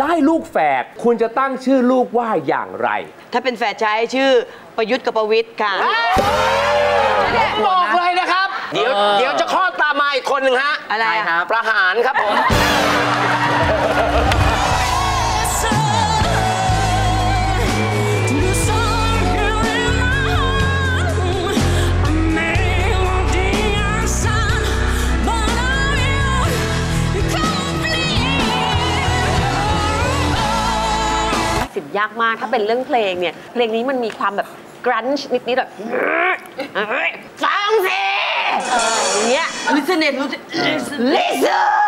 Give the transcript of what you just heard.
ได้ลูกแฝดคุณจะตั้งชื่อลูกว่าอย่างไร ถ้าเป็นแฝดชายชื่อประยุทธ์กับประวิทย์ค่ะบอกเลยนะครับ เดี๋ยวเดี๋ยวจะคลอดตามมาอีกคนหนึ่งฮะ อะไรอะครับ ประหารครับผม ยากมาก ถ้าเป็นเรื่องเพลงเนี่ย เพลงนี้มันมีความแบบกรันช์นิดๆแบบฟังสิอย่างเงี้ยลิสเน็ตลิส listen